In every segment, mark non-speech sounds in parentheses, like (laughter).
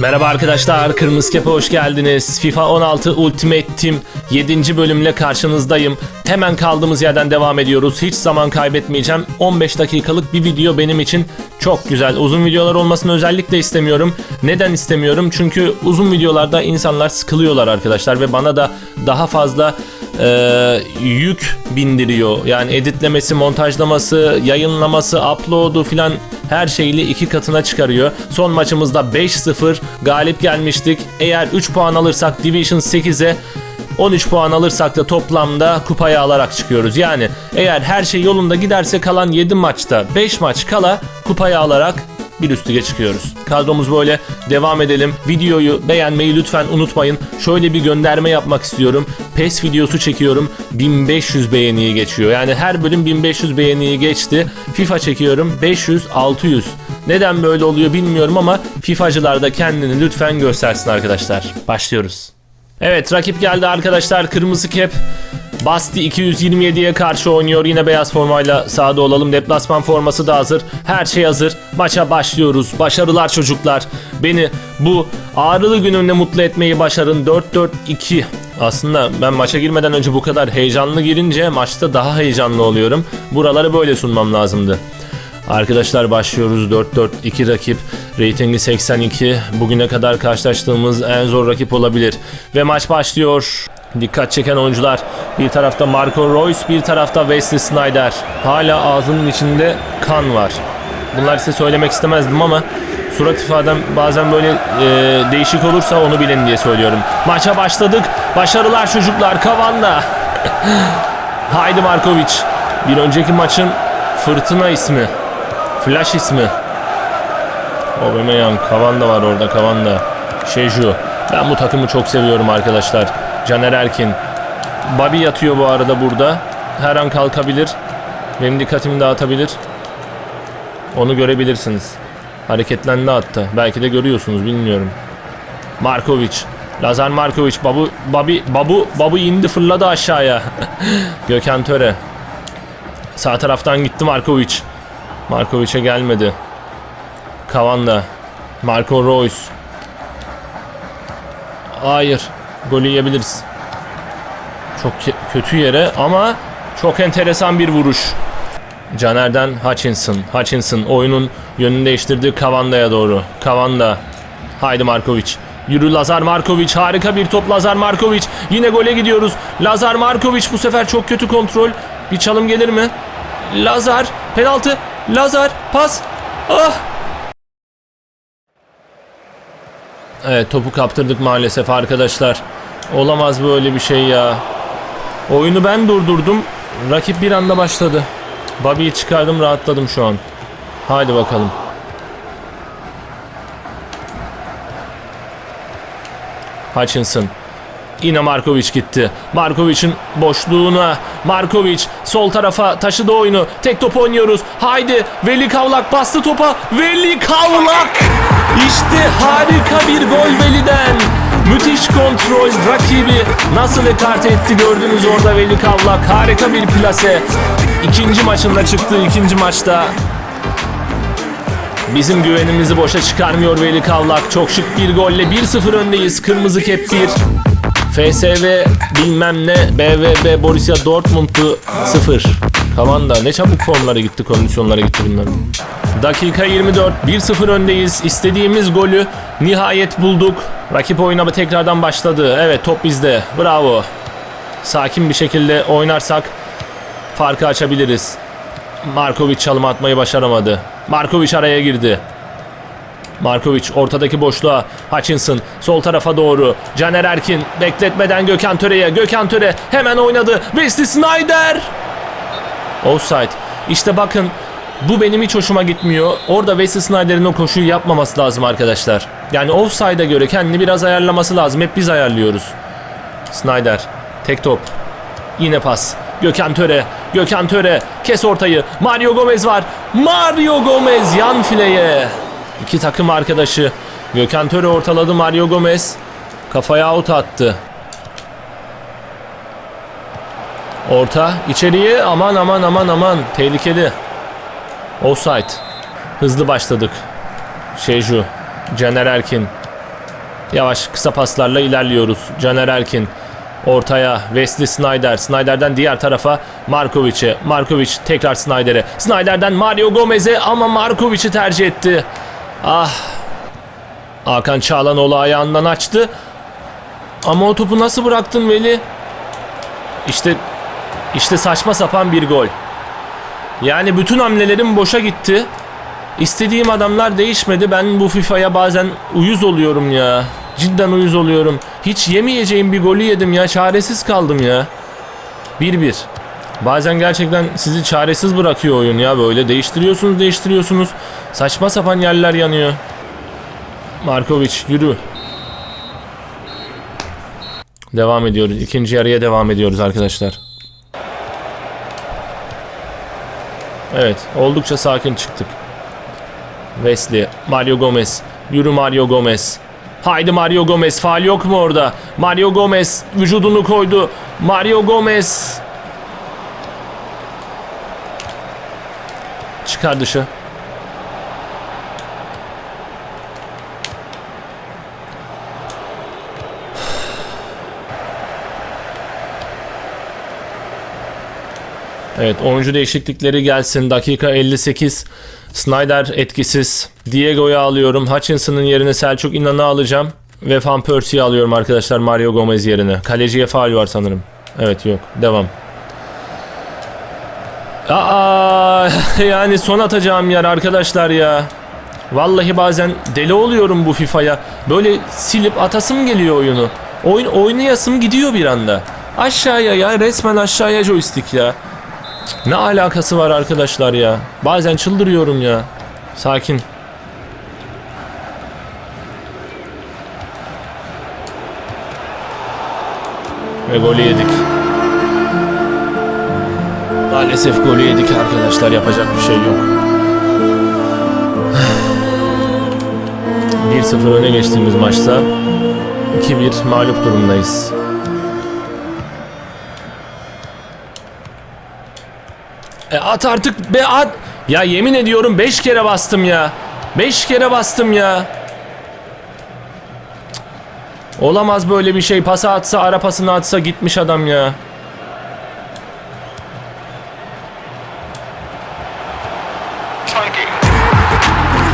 Merhaba arkadaşlar, Kırmızı Kepe hoş geldiniz. FIFA 16 Ultimate Team 7. bölümle karşınızdayım. Hemen kaldığımız yerden devam ediyoruz. Hiç zaman kaybetmeyeceğim. 15 dakikalık bir video benim için çok güzel. Uzun videolar olmasını özellikle istemiyorum. Neden istemiyorum? Çünkü uzun videolarda insanlar sıkılıyorlar arkadaşlar ve bana da daha fazla e, yük bindiriyor. Yani editlemesi, montajlaması, yayınlaması, upload'u filan her şeyle iki katına çıkarıyor. Son maçımızda 5-0 galip gelmiştik. Eğer 3 puan alırsak Division 8'e 13 puan alırsak da toplamda kupayı alarak çıkıyoruz. Yani eğer her şey yolunda giderse kalan 7 maçta 5 maç kala kupayı alarak bir üst lige çıkıyoruz. Kadromuz böyle devam edelim. Videoyu beğenmeyi lütfen unutmayın. Şöyle bir gönderme yapmak istiyorum. PES videosu çekiyorum. 1500 beğeniyi geçiyor. Yani her bölüm 1500 beğeniyi geçti. FIFA çekiyorum 500 600. Neden böyle oluyor bilmiyorum ama FIFA'cılar da kendini lütfen göstersin arkadaşlar. Başlıyoruz. Evet rakip geldi arkadaşlar. Kırmızı kep. Basti 227'ye karşı oynuyor. Yine beyaz formayla sahada olalım. Deplasman forması da hazır. Her şey hazır. Maça başlıyoruz. Başarılar çocuklar. Beni bu ağrılı günümde mutlu etmeyi başarın. 4-4-2. Aslında ben maça girmeden önce bu kadar heyecanlı girince maçta daha heyecanlı oluyorum. Buraları böyle sunmam lazımdı. Arkadaşlar başlıyoruz 4-4-2 rakip reytingi 82 bugüne kadar karşılaştığımız en zor rakip olabilir ve maç başlıyor dikkat çeken oyuncular. Bir tarafta Marco Reus bir tarafta Wesley Snyder hala ağzının içinde kan var. Bunlar size söylemek istemezdim ama surat ifadem bazen böyle e, değişik olursa onu bilin diye söylüyorum. Maça başladık. Başarılar çocuklar. Kavanda (laughs) Haydi Markovic. Bir önceki maçın Fırtına ismi. Flash ismi. Aubameyang, Kavan da var orada. Kavan da. Şeju. Ben bu takımı çok seviyorum arkadaşlar. Caner Erkin. Babi yatıyor bu arada burada. Her an kalkabilir. Benim dikkatimi dağıtabilir. Onu görebilirsiniz. Hareketlendi hatta. Belki de görüyorsunuz bilmiyorum. Markovic. Lazar Markovic. Babu, Babi, Babu, Babu indi fırladı aşağıya. (laughs) Gökhan Töre. Sağ taraftan gitti Markovic. Markovic'e gelmedi. Kavanda. Marco Reus. Hayır. Golü yiyebiliriz. Çok kötü yere ama çok enteresan bir vuruş. Caner'den Hutchinson. Hutchinson oyunun yönünü değiştirdi Kavanda'ya doğru. Kavanda. Haydi Markovic. Yürü Lazar Markovic. Harika bir top Lazar Markovic. Yine gole gidiyoruz. Lazar Markovic bu sefer çok kötü kontrol. Bir çalım gelir mi? Lazar penaltı. Lazar pas. Ah! Evet topu kaptırdık maalesef arkadaşlar. Olamaz böyle bir şey ya. Oyunu ben durdurdum. Rakip bir anda başladı. Bobby'yi çıkardım rahatladım şu an. Haydi bakalım. Hutchinson. Yine Markovic gitti. Markovic'in boşluğuna. Markovic sol tarafa taşıdı oyunu. Tek top oynuyoruz. Haydi Veli Kavlak bastı topa. Veli Kavlak! İşte harika bir gol Veli'den. Müthiş kontrol rakibi nasıl ekarte etti gördünüz orada Veli Kavlak. Harika bir plase. İkinci maçında çıktığı ikinci maçta Bizim güvenimizi boşa çıkarmıyor Veli Kavlak. Çok şık bir golle 1-0 öndeyiz. Kırmızı kep 1. FSV bilmem ne BVB Borussia Dortmund'u 0. Kavanda ne çabuk formlara gitti, kondisyonlara gitti bunların. Dakika 24, 1-0 öndeyiz. İstediğimiz golü nihayet bulduk. Rakip oyuna tekrardan başladı. Evet top bizde. Bravo. Sakin bir şekilde oynarsak farkı açabiliriz. Markovic çalım atmayı başaramadı. Markovic araya girdi. Markovic ortadaki boşluğa Hutchinson sol tarafa doğru Caner Erkin bekletmeden Gökhan Töre'ye Gökhan Töre hemen oynadı Wesley Snyder Offside İşte bakın bu benim hiç hoşuma gitmiyor. Orada Wesley Snyder'in o koşuyu yapmaması lazım arkadaşlar. Yani offside'a göre kendini biraz ayarlaması lazım. Hep biz ayarlıyoruz. Snyder tek top. Yine pas. Gökhan Töre. Gökhan Töre. Kes ortayı. Mario Gomez var. Mario Gomez yan fileye. İki takım arkadaşı. Gökhan Töre ortaladı Mario Gomez. Kafaya out attı. Orta içeriye aman aman aman aman tehlikeli. Offside. Hızlı başladık. Şeju. Caner Erkin. Yavaş kısa paslarla ilerliyoruz. Caner Erkin ortaya Wesley Snyder. Snyder'den diğer tarafa Markovic'e. Markovic tekrar Snyder'e. Snyder'den Mario Gomez'e ama Markovic'i tercih etti. Ah. Hakan Çağlanoğlu ayağından açtı. Ama o topu nasıl bıraktın Veli? İşte işte saçma sapan bir gol. Yani bütün hamlelerim boşa gitti. İstediğim adamlar değişmedi. Ben bu FIFA'ya bazen uyuz oluyorum ya. Cidden uyuz oluyorum. Hiç yemeyeceğim bir golü yedim ya. Çaresiz kaldım ya. 1-1. Bazen gerçekten sizi çaresiz bırakıyor oyun ya böyle. Değiştiriyorsunuz değiştiriyorsunuz. Saçma sapan yerler yanıyor. Markovic yürü. Devam ediyoruz. İkinci yarıya devam ediyoruz arkadaşlar. Evet, oldukça sakin çıktık. Wesley, Mario Gomez. Yürü Mario Gomez. Haydi Mario Gomez. Faal yok mu orada? Mario Gomez vücudunu koydu. Mario Gomez. Çıkar dışı. Evet oyuncu değişiklikleri gelsin. Dakika 58. Snyder etkisiz. Diego'yu alıyorum. Hutchinson'ın yerine Selçuk İnan'ı alacağım. Ve Van Persie'yi alıyorum arkadaşlar Mario Gomez yerine. Kaleciye faal var sanırım. Evet yok. Devam. Aa (laughs) yani son atacağım yer arkadaşlar ya. Vallahi bazen deli oluyorum bu FIFA'ya. Böyle silip atasım geliyor oyunu. Oyun oynayasım gidiyor bir anda. Aşağıya ya resmen aşağıya joystick ya. Ne alakası var arkadaşlar ya? Bazen çıldırıyorum ya. Sakin. Ve golü yedik. Maalesef golü yedik arkadaşlar. Yapacak bir şey yok. (sighs) 1-0 öne geçtiğimiz maçta 2-1 mağlup durumdayız. E at artık be at. Ya yemin ediyorum 5 kere bastım ya. 5 kere bastım ya. Olamaz böyle bir şey. Pası atsa, ara pasını atsa gitmiş adam ya.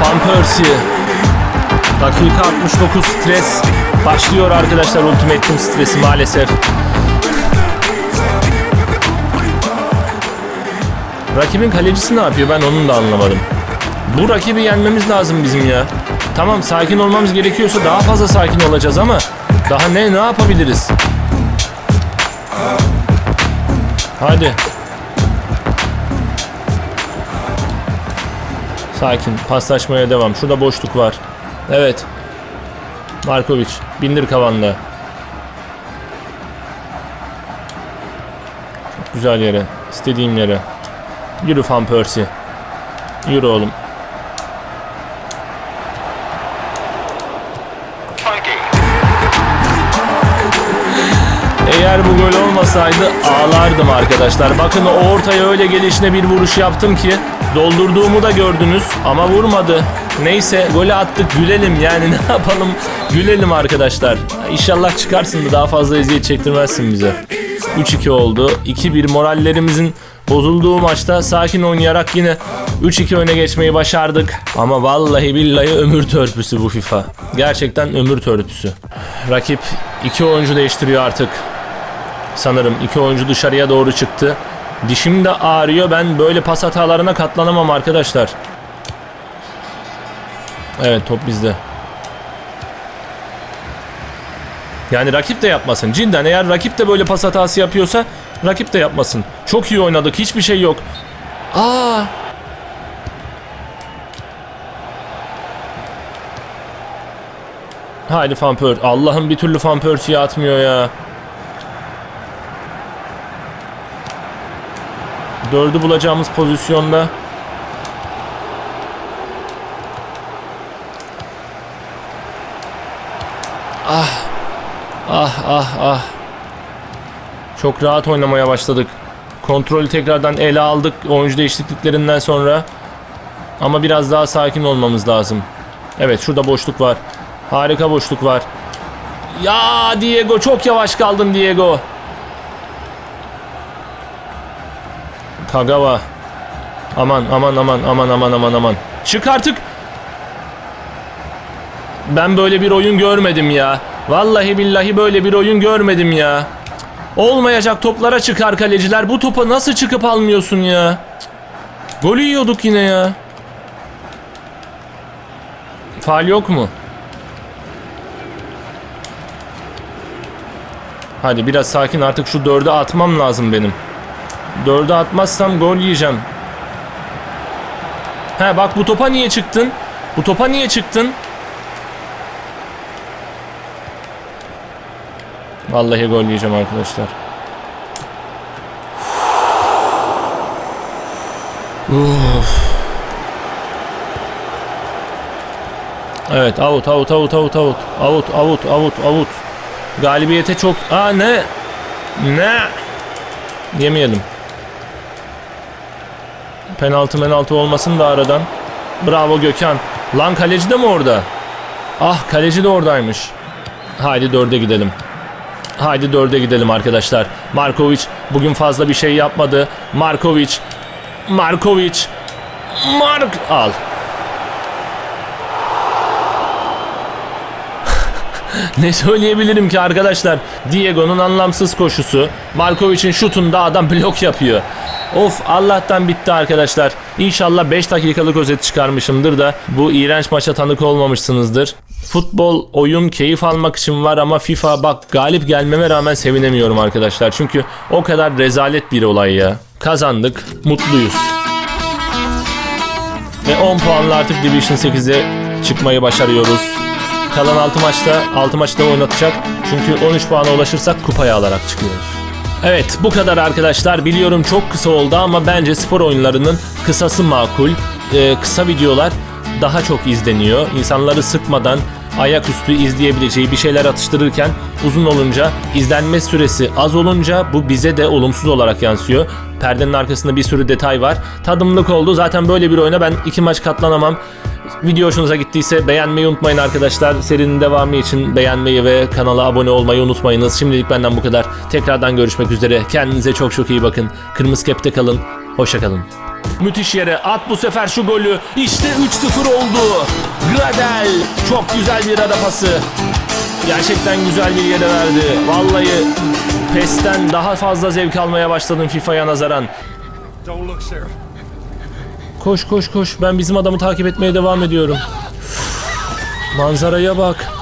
Van Persie. Dakika 69 stres başlıyor arkadaşlar Ultimate Team stresi maalesef. Rakibin kalecisi ne yapıyor ben onun da anlamadım. Bu rakibi yenmemiz lazım bizim ya. Tamam sakin olmamız gerekiyorsa daha fazla sakin olacağız ama daha ne ne yapabiliriz? Hadi. Sakin paslaşmaya devam. Şurada boşluk var. Evet. Markovic bindir kavanda. Çok güzel yere. istediğim yere. Yürü Van Persie. Yürü oğlum. Eğer bu gol olmasaydı ağlardım arkadaşlar. Bakın o ortaya öyle gelişine bir vuruş yaptım ki doldurduğumu da gördünüz ama vurmadı. Neyse golü attık gülelim yani (laughs) ne yapalım gülelim arkadaşlar. İnşallah çıkarsın da daha fazla eziyet çektirmezsin bize. 3-2 oldu. 2-1 morallerimizin bozulduğu maçta sakin oynayarak yine 3-2 öne geçmeyi başardık. Ama vallahi billahi ömür törpüsü bu FIFA. Gerçekten ömür törpüsü. Rakip iki oyuncu değiştiriyor artık. Sanırım iki oyuncu dışarıya doğru çıktı. Dişim de ağrıyor. Ben böyle pas hatalarına katlanamam arkadaşlar. Evet top bizde. Yani rakip de yapmasın. Cidden eğer rakip de böyle pas hatası yapıyorsa rakip de yapmasın. Çok iyi oynadık. Hiçbir şey yok. Aa! Haydi Persie. Allah'ım bir türlü Persie'yi atmıyor ya. Dördü bulacağımız pozisyonda. Ah. Ah ah ah. Çok rahat oynamaya başladık. Kontrolü tekrardan ele aldık oyuncu değişikliklerinden sonra. Ama biraz daha sakin olmamız lazım. Evet şurada boşluk var. Harika boşluk var. Ya Diego çok yavaş kaldın Diego. Kagawa. Aman aman aman aman aman aman aman. Çık artık. Ben böyle bir oyun görmedim ya. Vallahi billahi böyle bir oyun görmedim ya. Olmayacak toplara çıkar kaleciler. Bu topa nasıl çıkıp almıyorsun ya? Cık. Golü yiyorduk yine ya. Faal yok mu? Hadi biraz sakin artık şu dörde atmam lazım benim. Dörde atmazsam gol yiyeceğim. He bak bu topa niye çıktın? Bu topa niye çıktın? Vallahi gol yiyeceğim arkadaşlar. Uf. Evet out out out out out. Out out out out. Galibiyete çok Aa ne? Ne? Yemeyelim. Penaltı menaltı olmasın da aradan. Bravo Gökhan. Lan kaleci de mi orada? Ah kaleci de oradaymış. Haydi dörde gidelim Haydi dörde gidelim arkadaşlar Markovic bugün fazla bir şey yapmadı Markovic Markovic Mark al (laughs) Ne söyleyebilirim ki arkadaşlar? Diego'nun anlamsız koşusu. Markovic'in şutunda adam blok yapıyor. Of Allah'tan bitti arkadaşlar. İnşallah 5 dakikalık özet çıkarmışımdır da bu iğrenç maça tanık olmamışsınızdır. Futbol, oyun, keyif almak için var ama FIFA bak galip gelmeme rağmen sevinemiyorum arkadaşlar. Çünkü o kadar rezalet bir olay ya. Kazandık, mutluyuz. Ve 10 puanla artık Division 8'e çıkmayı başarıyoruz. Kalan 6 maçta 6 maçta oynatacak. Çünkü 13 puana ulaşırsak kupayı alarak çıkıyoruz. Evet bu kadar arkadaşlar. Biliyorum çok kısa oldu ama bence spor oyunlarının kısası makul. Ee, kısa videolar daha çok izleniyor. İnsanları sıkmadan ayaküstü izleyebileceği bir şeyler atıştırırken uzun olunca izlenme süresi az olunca bu bize de olumsuz olarak yansıyor. Perdenin arkasında bir sürü detay var. Tadımlık oldu. Zaten böyle bir oyuna ben iki maç katlanamam. Video hoşunuza gittiyse beğenmeyi unutmayın arkadaşlar. Serinin devamı için beğenmeyi ve kanala abone olmayı unutmayınız. Şimdilik benden bu kadar. Tekrardan görüşmek üzere. Kendinize çok çok iyi bakın. Kırmızı kepte kalın. Hoşçakalın. Müthiş yere at bu sefer şu golü. İşte 3-0 oldu. Gradel çok güzel bir ara pası. Gerçekten güzel bir yere verdi. Vallahi PES'ten daha fazla zevk almaya başladım FIFA'ya nazaran. Koş koş koş. Ben bizim adamı takip etmeye devam ediyorum. Manzaraya bak.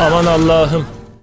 Aman Allah'ım.